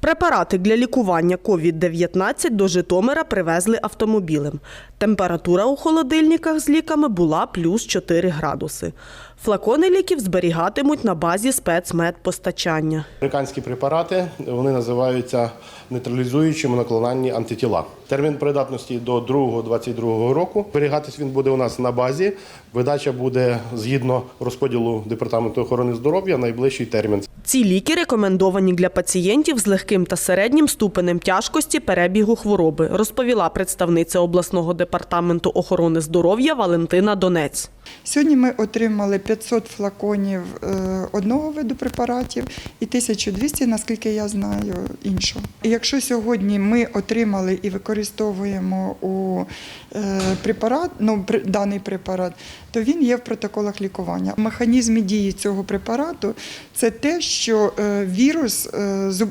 Препарати для лікування COVID-19 до Житомира привезли автомобілем. Температура у холодильниках з ліками була плюс 4 градуси. Флакони ліків зберігатимуть на базі спецмедпостачання. Американські препарати вони називаються нейтралізуючі моноклональні антитіла. Термін придатності до 2-22 року. Зберігатись він буде у нас на базі. Видача буде згідно розподілу департаменту охорони здоров'я найближчий термін. Ці ліки рекомендовані для пацієнтів з легким та середнім ступенем тяжкості перебігу хвороби, розповіла представниця обласного департаменту охорони здоров'я Валентина Донець. Сьогодні ми отримали 500 флаконів е, одного виду препаратів і 1200, наскільки я знаю, іншого. І якщо сьогодні ми отримали і використовуємо у е, препарат, ну, даний препарат, то він є в протоколах лікування. Механізм дії цього препарату це те, що е, вірус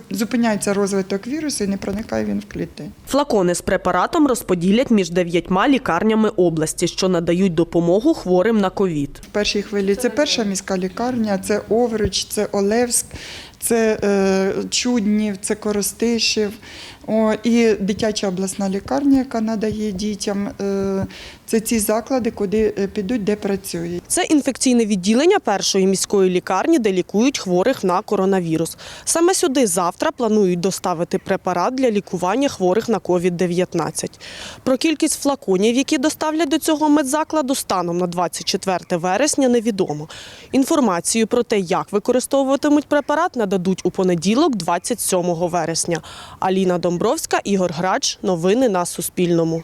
зупиняється розвиток вірусу і не проникає він в клітини. Флакони з препаратом розподілять між дев'ятьма лікарнями області, що надають допомогу хворим на ковід. В першій хвилі це перша міська лікарня, це Овруч, це Олевськ, це е, Чуднів, це Коростишів. О, і дитяча обласна лікарня, яка надає дітям. Е, це ці заклади, куди е, підуть, де працюють. Це інфекційне відділення першої міської лікарні, де лікують хворих на коронавірус. Саме сюди завтра планують доставити препарат для лікування хворих на COVID-19. Про кількість флаконів, які доставлять до цього медзакладу, станом на 24 вересня невідомо. Інформацію про те, як використовуватимуть препарат, нададуть у понеділок, 27 вересня. Аліна Домбровська, Ігор Грач. Новини на Суспільному.